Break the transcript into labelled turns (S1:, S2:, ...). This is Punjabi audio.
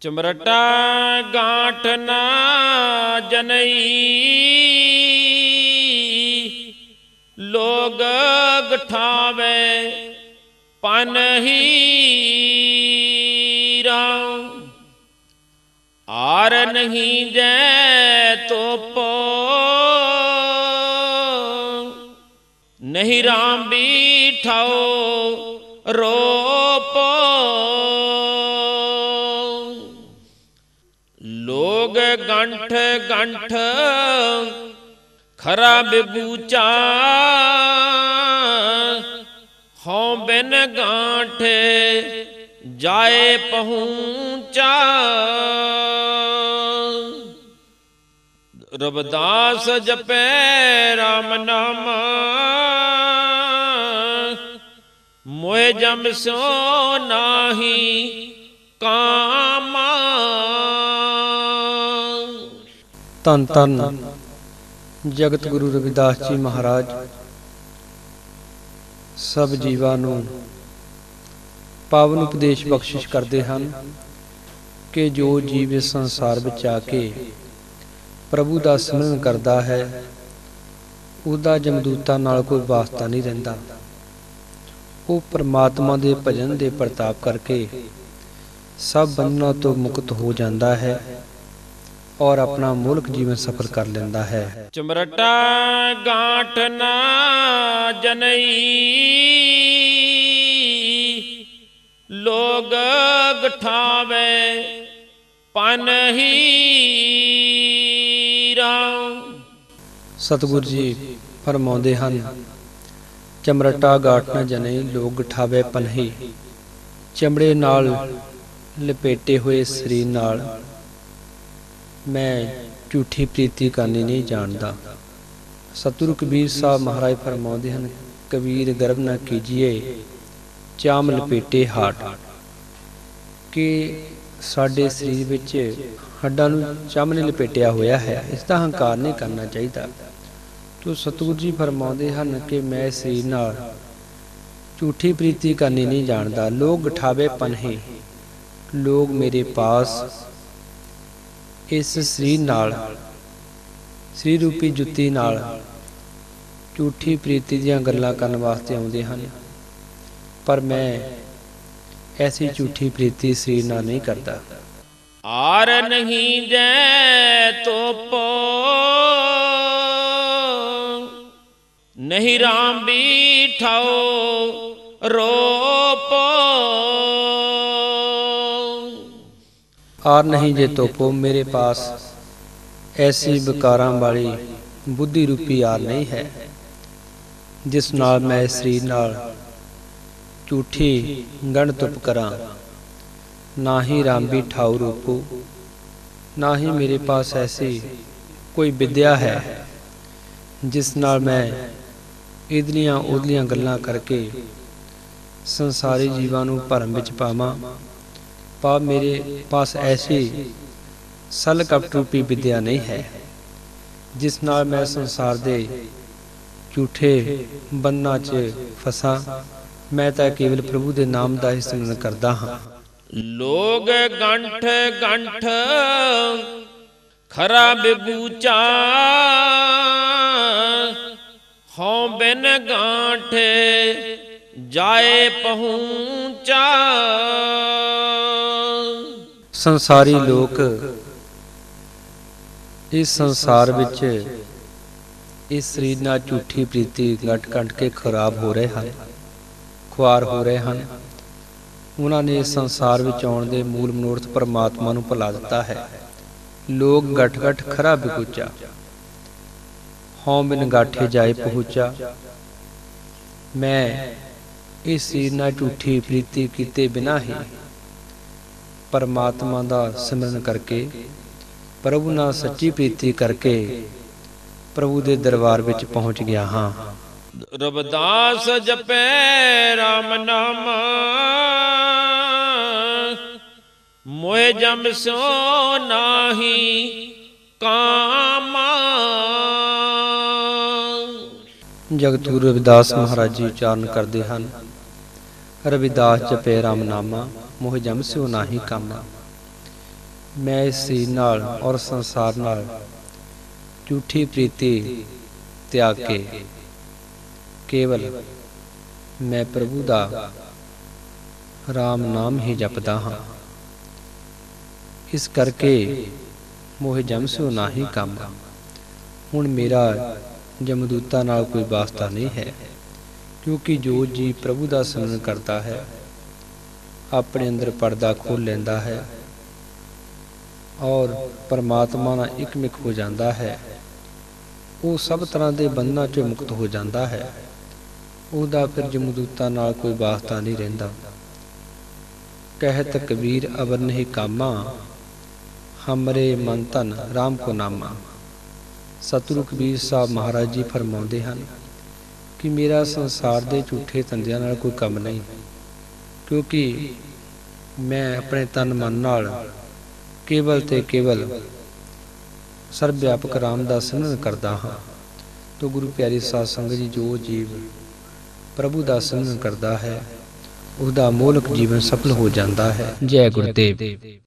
S1: ਚਮਰਟਾ ਗਾਂਠ ਨਾ ਜਨਈ। ਲੋਗ ਗਠਾਵੇ ਪਨ ਹੀਰਾ ਆਰ ਨਹੀਂ ਜੈ ਤੋਪੋ। ਨਹੀਂ ਰਾਮ ਬੀਠਾਓ ਰੋਪੋ। ਲੋਗ ਗੰਠ ਗੰਠ ਖਰਾ ਬਿਬੂਚਾ ਹਉ ਬਿਨ ਗਾਂਠ ਜਾਏ ਪਹੁੰਚਾ ਰਬਦਾਸ ਜਪੈ RAM ਨਾਮ ਮੋਹਿ ਜਮ ਸੋ ਨਾਹੀ ਕਾਮਾ
S2: ਧੰਨ ਧੰਨ ਜਗਤ ਗੁਰੂ ਰਵਿਦਾਸ ਜੀ ਮਹਾਰਾਜ। ਸਭ ਜੀਵਾਂ ਨੂੰ ਪਾਵਨ ਉਪਦੇਸ਼ ਬਖਸ਼ਿਸ਼ ਕਰਦੇ ਹਨ ਕਿ ਜੋ ਜੀਵ ਇਸ ਸੰਸਾਰ ਵਿੱਚ ਆ ਕੇ ਪ੍ਰਭੂ ਦਾ ਸਿਮਰਨ ਕਰਦਾ ਹੈ, ਉਹਦਾ ਜਮਦੂਤਾਂ ਨਾਲ ਕੋਈ ਵਾਸਤਾ ਨਹੀਂ ਰਹਿੰਦਾ। ਉਹ ਪ੍ਰਮਾਤਮਾ ਦੇ ਭਜਨ ਦੇ ਪ੍ਰਤਾਪ ਕਰਕੇ ਸਭ ਬੰਧਨਾਂ ਤੋਂ ਮੁਕਤ ਹੋ ਜਾਂਦਾ ਹੈ। ਔਰ ਆਪਣਾ ਮੁਲਕ ਜੀਵਨ ਸਫਲ ਕਰ ਲੈਂਦਾ ਹੈ।
S1: ਚਮਰਟਾ ਗਾਂਠ ਨਾ ਜਨਈ। ਲੋਗ ਗਠਾਵੇ ਪਨ ਹੀਰਾ
S2: ਸਤਿਗੁਰ ਜੀ ਫਰਮਾਉਂਦੇ ਹਨ ਚਮਰਟਾ ਗਾਟ ਨਾ ਜਨਈ ਲੋਕ ਠਾਵੇ ਪਨਹੀ ਚਮੜੇ ਨਾਲ ਲਪੇਟੇ ਹੋਏ ਸਰੀਰ ਨਾਲ ਮੈਂ ਝੂਠੀ ਪ੍ਰੀਤੀ ਕਰਨੀ ਨਹੀਂ ਜਾਣਦਾ। ਸਤਿਗੁਰੂ ਕਬੀਰ ਸਾਹਿਬ ਮਹਾਰਾਜ ਫਰਮਾਉਂਦੇ ਹਨ, ਕਬੀਰ ਗਰਭ ਨਾ ਕੀਜੀਏ, ਚਾਮ ਲਪੇਟੇ ਹਾਟ। ਕਿ ਸਾਡੇ ਸਰੀਰ ਵਿੱਚ ਹੱਡਾਂ ਨੂੰ ਚਮ ਨੇ ਲਪੇਟਿਆ ਹੋਇਆ ਹੈ, ਇਸ ਦਾ ਹੰਕਾਰ ਨਹੀਂ ਕਰਨਾ ਚਾਹੀਦਾ। ਤੋ ਸਤਿਗੁਰੂ ਜੀ ਫਰਮਾਉਂਦੇ ਹਨ ਕਿ ਮੈਂ ਸਰੀਰ ਨਾਲ ਝੂਠੀ ਪ੍ਰੀਤੀ ਕਰਨੀ ਨਹੀਂ ਜਾਣਦਾ। ਲੋਕ ਗਠਾਵੇ ਪਨਹੇ ਲੋਕ ਮੇਰੇ ਪਾਸ ਇਸ ਸਰੀਰ ਨਾਲ ਸ੍ਰੀ ਰੂਪੀ ਜੁੱਤੀ ਨਾਲ ਝੂਠੀ ਪ੍ਰੀਤੀ ਦੀਆਂ ਗੱਲਾਂ ਕਰਨ ਵਾਸਤੇ ਆਉਂਦੇ ਹਨ। ਪਰ ਮੈਂ ਐਸੀ ਝੂਠੀ ਪ੍ਰੀਤੀ ਸਰੀਰ ਨਾਲ ਨਹੀਂ ਕਰਦਾ।
S1: ਆਰ ਨਹੀਂ ਜੈ ਤੋਪੋ, ਨਹੀਂ ਰਾਮ ਬੀਠਾਓ, ਰੋਪੋ।
S2: ਆਰ ਨਹੀਂ ਜੇ ਤੋਪੋ ਮੇਰੇ ਪਾਸ ਐਸੀ ਵਿਕਾਰਾਂ ਵਾਲੀ ਬੁੱਧੀ ਰੂਪੀ ਆਰ ਨਹੀਂ ਹੈ, ਜਿਸ ਨਾਲ ਮੈਂ ਸਰੀਰ ਨਾਲ ਝੂਠੀ ਗਣ ਤੁਪ ਕਰਾਂ। ਨਾ ਹੀ ਰਾਮਬੀ ਠਾਉ ਰੂਪੋ, ਨਾ ਹੀ ਮੇਰੇ ਪਾਸ ਐਸੀ ਕੋਈ ਵਿਦਿਆ ਹੈ, ਜਿਸ ਨਾਲ ਮੈਂ ਇਦਲੀਆਂ ਉਦਲੀਆਂ ਗੱਲਾਂ ਕਰਕੇ ਸੰਸਾਰੀ ਜੀਵਾਂ ਨੂੰ ਭਰਮ ਵਿੱਚ ਪਾਵਾਂ। ਪਾ ਮੇਰੇ ਪਾਸ ਐਸੀ ਸਲ ਕਪਟ ਰੂਪੀ ਵਿਦਿਆ ਨਹੀਂ ਹੈ, ਜਿਸ ਨਾਲ ਮੈਂ ਸੰਸਾਰ ਦੇ ਝੂਠੇ ਬੰਨਾਂ 'ਚ ਫਸਾਂ। ਮੈਂ ਤਾਂ ਕੇਵਲ ਪ੍ਰਭੂ ਦੇ ਨਾਮ ਦਾ ਹੀ ਸਿਮਰਨ ਕਰਦਾ ਹਾਂ।
S1: ਲੋਗ ਗੰਠ ਗੰਠ ਖਰਾ ਬਿਬੂਚਾ ਹਉ ਬਿਨ ਗਾਂਠ ਜਾਏ ਪਹੁੰਚਾ
S2: ਸੰਸਾਰੀ ਲੋਕ ਇਸ ਸੰਸਾਰ ਵਿੱਚ ਇਸ ਸਰੀਰ ਨਾਲ ਝੂਠੀ ਪ੍ਰੀਤੀ ਗਟ ਘਟ ਕੇ ਖਰਾਬ ਹੋ ਰਹੇ ਹਨ, ਖੁਆਰ ਹੋ ਰਹੇ ਹਨ। ਉਹਨਾਂ ਨੇ ਇਸ ਸੰਸਾਰ ਵਿੱਚ ਆਉਣ ਦੇ ਮੂਲ ਮਨੋਰਥ ਪਰਮਾਤਮਾ ਨੂੰ ਭੁਲਾ ਦਿੱਤਾ ਹੈ। ਲੋਕ ਗਟ ਗਟ ਖਰਾ ਬਿਗੁਚਾ ਹਉ ਬਿਨ ਗਾਠੇ ਜਾਏ ਪਹੁੰਚਾ। ਮੈਂ ਇਸ ਸਰੀਰ ਨਾਲ ਝੂਠੀ ਪ੍ਰੀਤੀ ਕੀਤੇ ਬਿਨਾ ਹੀ ਪਰਮਾਤਮਾ ਦਾ ਸਿਮਰਨ ਕਰਕੇ ਪ੍ਰਭੂ ਨਾਲ ਸੱਚੀ ਪ੍ਰੀਤੀ ਕਰਕੇ ਪ੍ਰਭੂ ਦੇ ਦਰਬਾਰ ਵਿੱਚ ਪਹੁੰਚ ਗਿਆ ਹਾਂ।
S1: ਰਬਦਾਸ ਜਪੈ RAM ਨਾਮ। ਮੋਹਿ ਜਮ ਸੋ ਨਾਹੀ ਕਾਮਾ।
S2: ਜਗਤ ਰਵਿਦਾਸ ਮਹਾਰਾਜ ਜੀ ਉਚਾਰਨ ਕਰਦੇ ਹਨ। ਰਵਿਦਾਸ ਜਪੇ ਰਾਮ ਨਾਮਾ। ਮੋਹ ਜਮ ਸਿਉ ਨਾਹੀ ਕਾਮਾ। ਮੈਂ ਇਸ ਸਰੀਰ ਨਾਲ ਔਰ ਸੰਸਾਰ ਨਾਲ ਝੂਠੀ ਪ੍ਰੀਤੀ ਤਿਆਗ ਕੇ ਕੇਵਲ ਮੈਂ ਪ੍ਰਭੂ ਦਾ RAM ਨਾਮ ਹੀ ਜਪਦਾ ਹਾਂ। ਇਸ ਕਰਕੇ ਮੋਹ ਜਮ ਸੋ ਨਾਹੀ ਕੰਮ। ਹੁਣ ਮੇਰਾ ਜਮਦੂਤਾਂ ਨਾਲ ਕੋਈ ਵਾਸਤਾ ਨਹੀਂ ਹੈ, ਕਿਉਂਕਿ ਜੋ ਜੀ ਪ੍ਰਭੂ ਦਾ ਸਿਮਰਨ ਕਰਦਾ ਹੈ ਆਪਣੇ ਅੰਦਰ ਪਰਦਾ ਖੋਲ ਲੈਂਦਾ ਹੈ ਔਰ ਪਰਮਾਤਮਾ ਨਾਲ ਇਕਮਿਕ ਹੋ ਜਾਂਦਾ ਹੈ। ਉਹ ਸਭ ਤਰ੍ਹਾਂ ਦੇ ਬੰਧਨਾਂ ਚੋਂ ਮੁਕਤ ਹੋ ਜਾਂਦਾ ਹੈ। ਉਹਦਾ ਫਿਰ ਜਮਦੂਤਾਂ ਨਾਲ ਕੋਈ ਵਾਸਤਾ ਨਹੀਂ ਰਹਿੰਦਾ। ਕਹਿਤ ਕਬੀਰ ਅਵਰ ਨਹੀਂ ਕਾਮਾ, ਹਮਰੇ ਮਨ ਤਨ RAM ਕੋ ਨਾਮਾ। ਸਤਿਗੁਰੂ ਕਬੀਰ ਸਾਹਿਬ ਮਹਾਰਾਜ ਜੀ ਫਰਮਾਉਂਦੇ ਹਨ ਕਿ ਮੇਰਾ ਸੰਸਾਰ ਦੇ ਝੂਠੇ ਧੰਦਿਆਂ ਨਾਲ ਕੋਈ ਕੰਮ ਨਹੀਂ। ਕਿਉਂਕਿ ਮੈਂ ਆਪਣੇ ਤਨ ਮਨ ਨਾਲ ਕੇਵਲ ਤੇ ਕੇਵਲ ਸਰਵ ਵਿਆਪਕ ਰਾਮ ਦਾ ਸਿਮਰਨ ਕਰਦਾ ਹਾਂ ਤੋ ਗੁਰੂ ਪਿਆਰੀ ਸਾਧ ਸੰਗਤ ਜੀ ਜੋ ਜੀਵ ਪ੍ਰਭੂ ਦਾ ਸਿਮਰਨ ਕਰਦਾ ਹੈ, ਉਹਦਾ ਮੋਲਕ ਜੀਵਨ ਸਫਲ ਹੋ ਜਾਂਦਾ ਹੈ। ਜੈ ਗੁਰਦੇਵ।